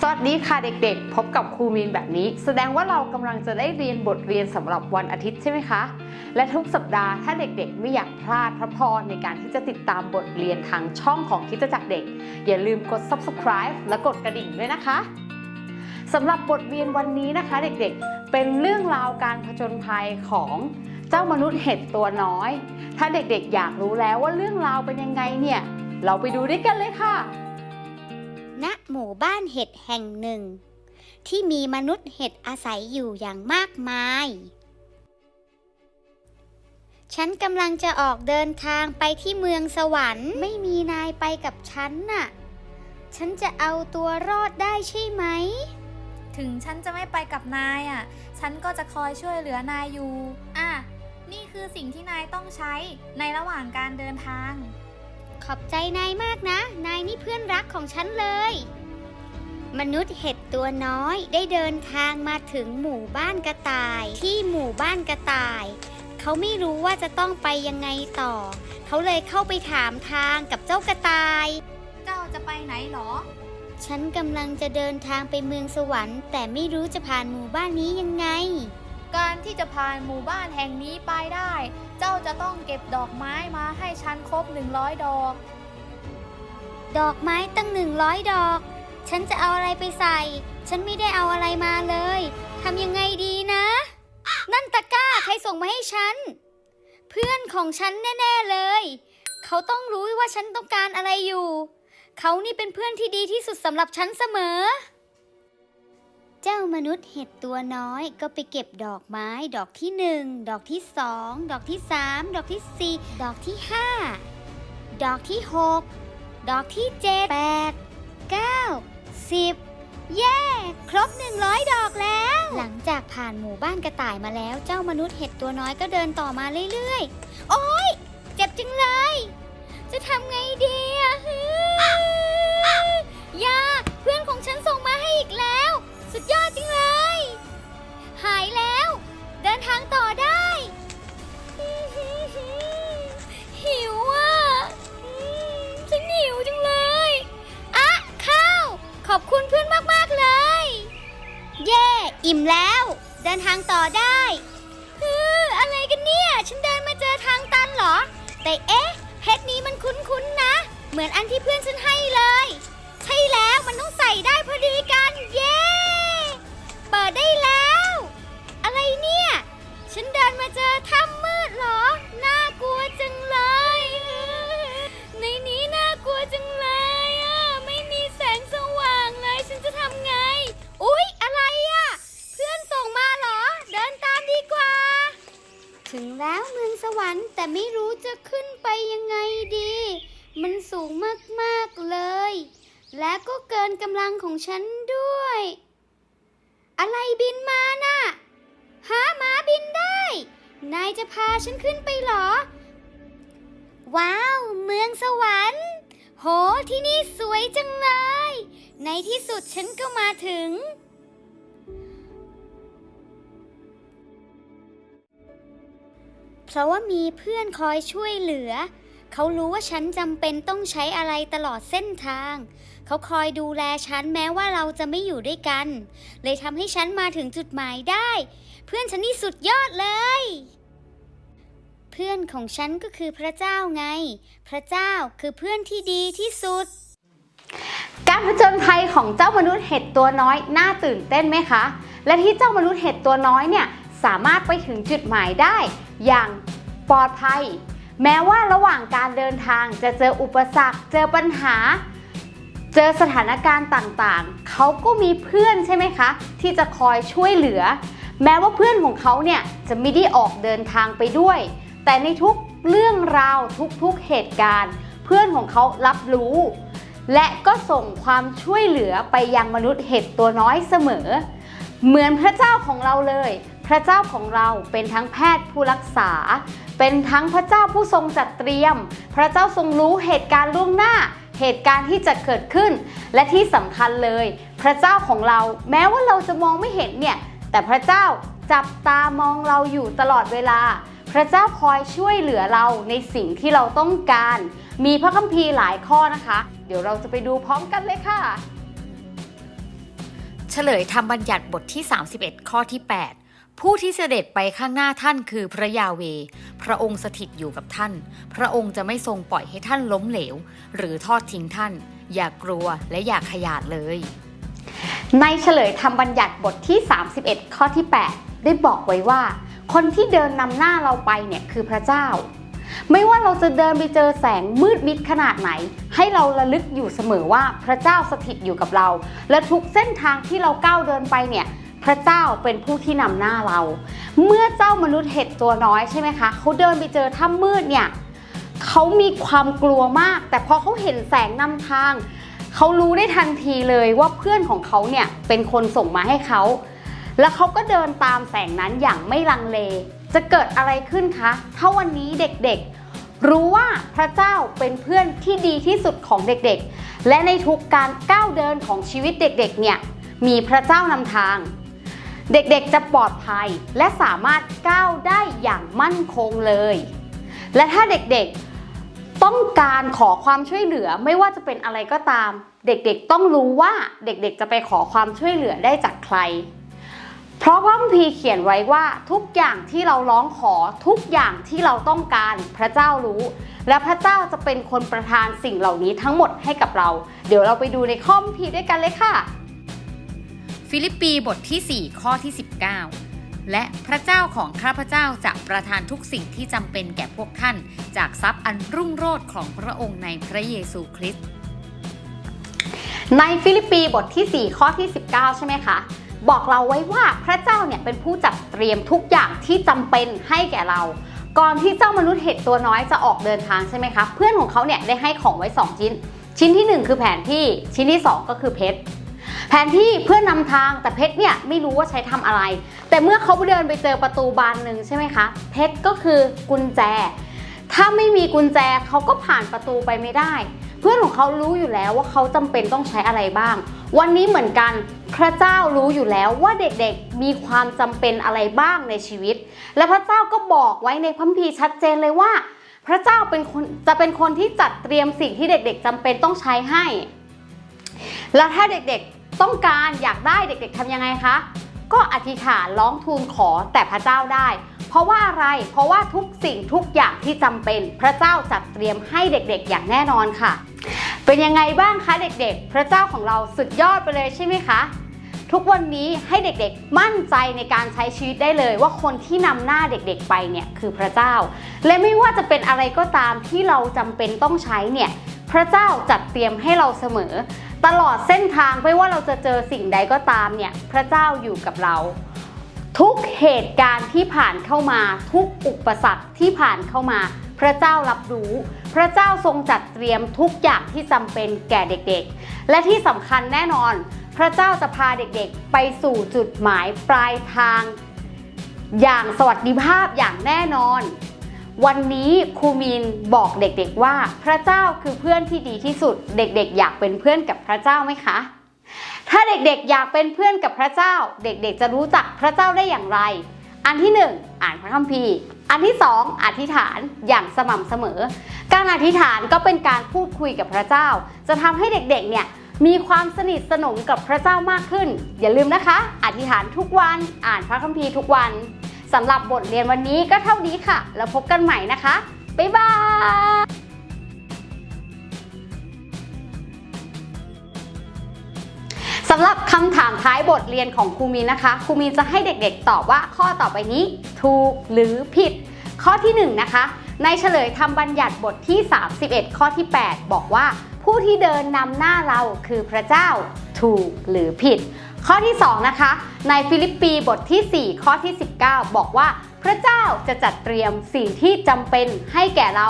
สวัสดีค่ะเด็กๆ พบกับครูมีนแบบนี้ แสดงว่าเรากำลังจะได้เรียนบทเรียนสำหรับวันอาทิตย์ใช่ไหมคะ และทุกสัปดาห์ถ้าเด็กๆ ไม่อยากพลาดพระพรในการที่จะติดตามบทเรียนทางช่องของคิดจักรเด็ก อย่าลืมกด subscribe และกดกระดิ่งด้วยนะคะสำหรับบทเรียนวันนี้นะคะ เด็กๆ เป็นเรื่องราวการผจญภัยของเจ้ามนุษย์เห็ดตัวน้อย ถ้าเด็กๆ อยากรู้แล้วว่าเรื่องราวเป็นยังไงเนี่ย เราไปดูด้วยกันเลยค่ะ ณ หมู่บ้านเห็ดแห่งหนึ่ง ที่มีมนุษย์เห็ดอาศัยอยู่อย่างมากมาย ฉันกำลังจะออกเดินทางไปที่เมืองสวรรค์ ไม่มีนายไปกับฉันน่ะ ฉันจะเอาตัวรอดได้ใช่ไหม ถึงฉันจะไม่ไปกับนายอะ ฉันก็จะคอยช่วยเหลือนายอยู่ อะ นี่คือสิ่งที่นายต้องใช้ในระหว่างการเดินทาง ขอบใจนายมากนะ นายนี่เพื่อนรักของฉันเลย มนุษย์เห็ดตัวน้อยได้เดินทางมาถึงหมู่บ้านกระต่าย ที่หมู่บ้านกระต่าย เขาไม่รู้ว่าจะต้องไปยังไงต่อ เขาเลยเข้าไปถามทางกับเจ้ากระต่าย เจ้าจะไปไหนหรอ ฉันกำลังจะเดินทางไปเมืองสวรรค์ แต่ไม่รู้จะผ่านหมู่บ้านนี้ยังไง การที่จะผ่านหมู่บ้านแห่งนี้ไปได้ เจ้าจะต้องเก็บดอกไม้มาให้ฉันครบ 100 ดอก ดอกไม้ตั้งหนึ่งร้อยดอก ฉันจะเอาอะไรไปใส่ ฉันไม่ได้เอาอะไรมาเลย ทำยังไงดีนะ นั่นตะกร้าใครส่งมาให้ฉัน เพื่อนของฉันแน่ ๆเลย เขาต้องรู้ว่าฉันต้องการอะไรอยู่ เขานี่เป็นเพื่อนที่ดีที่สุดสำหรับฉันเสมอ เจ้ามนุษย์เห็ดตัวน้อยก็ไปเก็บดอกไม้ ดอกที่หนึ่งดอกที่สองดอกที่สามดอกที่สี่ดอกที่ห้าดอกที่หกดอกที่เจ็ดแปดเก้าสิบเย้ ครบหนึ่งร้อยดอกแล้ว หลังจากผ่านหมู่บ้านกระต่ายมาแล้ว เจ้ามนุษย์เห็ดตัวน้อยก็เดินต่อมาเรื่อยๆ โอ๊ อิ่มแล้ว เดินทางต่อได้ฮืออะไรกันเนี่ย ฉันเดินมาเจอทางตันเหรอ แต่เอ๊ะเพชรนี้มันคุ้นๆนะ เหมือนอันที่เพื่อนฉันให้เลย ใช่แล้วมันต้องใส่ได้พอดีกัน ถึงแล้วเมืองสวรรค์แต่ไม่รู้จะขึ้นไปยังไงดี มันสูงมากๆเลย และก็เกินกำลังของฉันด้วย อะไรบินมาน่ะหาหมาบินได้ นายจะพาฉันขึ้นไปเหรอ ว้าว เมืองสวรรค์ โหที่นี่สวยจังเลย ในที่สุดฉันก็มาถึง ราะว่ามีเพื่อนคอยช่วยเหลือ เขารู้ว่าฉันจำเป็นต้องใช้อะไรตลอดเส้นทาง เขาคอยดูแลฉันแม้ว่าเราจะไม่อยู่ด้วยกัน เลยทำให้ฉันมาถึงจุดหมายได้ เพื่อนฉันนี่สุดยอดเลย เพื่อนของฉันก็คือพระเจ้าไง พระเจ้าคือเพื่อนที่ดีที่สุด การผจญภัยของเจ้ามนุษย์เห็ดตัวน้อยน่าตื่นเต้นไหมคะ และที่เจ้ามนุษย์เห็ดตัวน้อยเนี่ยสามารถไปถึงจุดหมายได้ อย่างปลอดภัย แม้ว่าระหว่างการเดินทางจะเจออุปสรรค เจอปัญหา เจอสถานการณ์ต่างๆ เขาก็มีเพื่อนใช่ไหมคะ ที่จะคอยช่วยเหลือ แม้ว่าเพื่อนของเขาเนี่ยจะไม่ได้ออกเดินทางไปด้วย แต่ในทุกเรื่องราวทุกๆเหตุการณ์ เพื่อนของเขารับรู้ และก็ส่งความช่วยเหลือไปยังมนุษย์เห็ดตัวน้อยเสมอ เหมือนพระเจ้าของเราเลย พระเจ้าของเราเป็นทั้งแพทย์ผู้รักษา เป็นทั้งพระเจ้าผู้ทรงจัดเตรียม พระเจ้าทรงรู้เหตุการณ์ล่วงหน้า เหตุการณ์ที่จะเกิดขึ้น และที่สำคัญเลย พระเจ้าของเราแม้ว่าเราจะมองไม่เห็นเนี่ย แต่พระเจ้าจับตามองเราอยู่ตลอดเวลา พระเจ้าคอยช่วยเหลือเราในสิ่งที่เราต้องการ มีพระคัมภีร์หลายข้อนะคะ เดี๋ยวเราจะไปดูพร้อมกันเลยค่ะ เฉลยธรรมบัญญัติบทที่ 31 ข้อที่ 8 ผู้ที่เสด็จไปข้างหน้าท่านคือพระยาเว พระองค์สถิตอยู่กับท่าน พระองค์จะไม่ทรงปล่อยให้ท่านล้มเหลว หรือทอดทิ้งท่าน อย่ากลัวและอย่าขยาดเลย ในเฉลยธรรมบัญญัติบทที่ 31 ข้อที่ 8 ได้บอกไว้ว่า คนที่เดินนำหน้าเราไปเนี่ยคือพระเจ้า ไม่ว่าเราจะเดินไปเจอแสงมืดมิดขนาดไหน ให้เราระลึกอยู่เสมอว่าพระเจ้าสถิตอยู่กับเรา และทุกเส้นทางที่เราก้าวเดินไปเนี่ย พระเจ้าเป็นผู้ที่นำหน้าเรา เมื่อเจ้ามนุษย์เห็ดตัวน้อยใช่ไหมคะเขาเดินไปเจอถ้ำมืดเนี่ยเขามีความกลัวมาก แต่พอเขาเห็นแสงนำทางเขารู้ได้ทันทีเลยว่าเพื่อนของเขาเนี่ยเป็นคนส่งมาให้เขาแล้วเขาก็เดินตามแสงนั้นอย่างไม่ลังเล จะเกิดอะไรขึ้นคะถ้าวันนี้เด็กๆ รู้ว่าพระเจ้าเป็นเพื่อนที่ดีที่สุดของเด็กๆ และในทุกการก้าวเดินของชีวิตเด็กๆเนี่ยมีพระเจ้านำทาง เด็กๆจะปลอดภัยและสามารถก้าวได้อย่างมั่นคงเลย และถ้าเด็กๆต้องการขอความช่วยเหลือไม่ว่าจะเป็นอะไรก็ตาม เด็กๆต้องรู้ว่าเด็กๆจะไปขอความช่วยเหลือได้จากใคร เพราะพระคัมภีร์เขียนไว้ว่าทุกอย่างที่เราร้องขอทุกอย่างที่เราต้องการพระเจ้ารู้ และพระเจ้าจะเป็นคนประทานสิ่งเหล่านี้ทั้งหมดให้กับเรา เดี๋ยวเราไปดูในข้อมภีร์ด้วยกันเลยค่ะ ฟิลิปปีบทที่ 4 ข้อที่ 19 และพระเจ้าของข้าพเจ้าจะประทานทุกสิ่งที่จำเป็นแก่พวกท่าน จากทรัพย์อันรุ่งโรจน์ของพระองค์ในพระเยซูคริสต์ในฟิลิปปีบทที่ 4 ข้อที่ 19 ใช่ไหมคะ บอกเราไว้ว่าพระเจ้าเนี่ยเป็นผู้จัดเตรียมทุกอย่างที่จำเป็นให้แก่เรา ก่อนที่เจ้ามนุษย์เห็ดตัวน้อยจะออกเดินทางใช่ไหมคะ เพื่อนของเขาเนี่ยได้ให้ของไว้ 2 ชิ้น ชิ้นที่ 1 คือแผนที่ ชิ้นที่ 2 ก็คือเพชร ผนที่เพื่อนนำทางแต่เพชรเนี่ยไม่รู้ว่าใช้ทำอะไร แต่เมื่อเขาเดินไปเจอประตูบานหนึ่งใช่ไหมคะเพชรก็คือกุญแจ ถ้าไม่มีกุญแจเขาก็ผ่านประตูไปไม่ได้ เพื่อนของเขารู้อยู่แล้วว่าเขาจำเป็นต้องใช้อะไรบ้าง วันนี้เหมือนกันพระเจ้ารู้อยู่แล้วว่าเด็กๆมีความจำเป็นอะไรบ้างในชีวิต และพระเจ้าก็บอกไว้ในพัมภีชัดเจนเลยว่า พระเจ้าเป็นคนจะเป็นคนที่จัดเตรียมสิ่งที่เด็กๆจำเป็นต้องใช้ให้ แล้วถ้าเด็กๆ ต้องการอยากได้เด็กๆทำยังไงคะ ก็อธิษฐานร้องทูลขอแต่พระเจ้าได้ เพราะว่าอะไร เพราะว่าทุกสิ่งทุกอย่างที่จำเป็น พระเจ้าจัดเตรียมให้เด็กๆ อย่างแน่นอนค่ะ เป็นยังไงบ้างคะเด็กๆ พระเจ้าของเราสุดยอดไปเลยใช่ไหมคะทุกวันนี้ให้เด็กๆ มั่นใจในการใช้ชีวิตได้เลยว่าคนที่นำหน้าเด็กๆไปเนี่ยคือพระเจ้า และไม่ว่าจะเป็นอะไรก็ตามที่เราจำเป็นต้องใช้เนี่ยพระเจ้าจัดเตรียมให้เราเสมอ ตลอดเส้นทางไม่ว่าเราจะเจอสิ่งใดก็ตามเนี่ยพระเจ้าอยู่กับเรา ทุกเหตุการณ์ที่ผ่านเข้ามา ทุกอุปสรรคที่ผ่านเข้ามา พระเจ้ารับรู้ พระเจ้าทรงจัดเตรียมทุกอย่างที่จำเป็นแก่เด็กๆ และที่สำคัญแน่นอน พระเจ้าจะพาเด็กๆ ไปสู่จุดหมายปลายทาง อย่างสวัสดิภาพอย่างแน่นอน วันนี้ครูมีนบอกเด็กๆว่า พระเจ้าคือเพื่อนที่ดีที่สุด เด็กๆ อยากเป็นเพื่อนกับพระเจ้าไหมคะ ถ้าเด็กๆ อยากเป็นเพื่อนกับพระเจ้า เด็กๆ จะรู้จักพระเจ้าได้อย่างไร อันที่หนึ่งอ่านพระคัมภีร์ อันที่สองอธิษฐานอย่างสม่ำเสมอ การอธิษฐานก็เป็นการพูดคุยกับพระเจ้า จะทำให้เด็กๆ เนี่ยมีความสนิทสนมกับพระเจ้ามากขึ้น อย่าลืมนะคะ อธิษฐานทุกวัน อ่านพระคัมภีร์ทุกวัน สำหรับบทเรียนวันนี้ก็เท่านี้ค่ะ แล้วพบกันใหม่นะคะ บ๊ายบายสำหรับคำถามท้ายบทเรียนของครูมีนนะคะ ครูมีนจะให้เด็กๆ ตอบว่าข้อต่อไปนี้ ถูกหรือผิด ข้อที่ 1 นะคะ ในเฉลยธรรมบัญญัติบทที่ 31 ข้อที่ 8 บอกว่า ผู้ที่เดินนำหน้าเราคือพระเจ้า ถูกหรือผิด ข้อที่ 2 นะคะ ในฟิลิปปีบทที่ 4 ข้อที่ 19 บอกว่า พระเจ้าจะจัดเตรียมสิ่งที่จำเป็นให้แก่เรา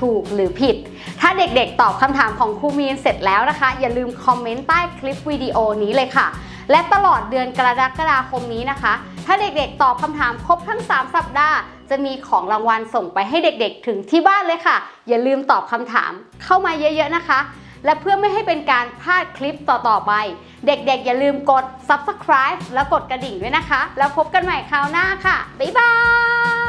ถูกหรือผิด ถ้าเด็กๆ ตอบคำถามของครูมีนเสร็จแล้วนะคะ อย่าลืมคอมเมนต์ใต้คลิปวิดีโอนี้เลยค่ะ และตลอดเดือนกรกฎาคมนี้นะคะ ถ้าเด็กๆ ตอบคำถามครบทั้ง 3 สัปดาห์ จะมีของรางวัลส่งไปให้เด็กๆ ถึงที่บ้านเลยค่ะ อย่าลืมตอบคำถามเข้ามาเยอะๆนะคะ และเพื่อไม่ให้เป็นการพลาดคลิปต่อๆไป เด็กๆ อย่าลืมกด subscribe และกดกระดิ่งด้วยนะคะ แล้วพบกันใหม่คราวหน้าค่ะ บ๊ายบาย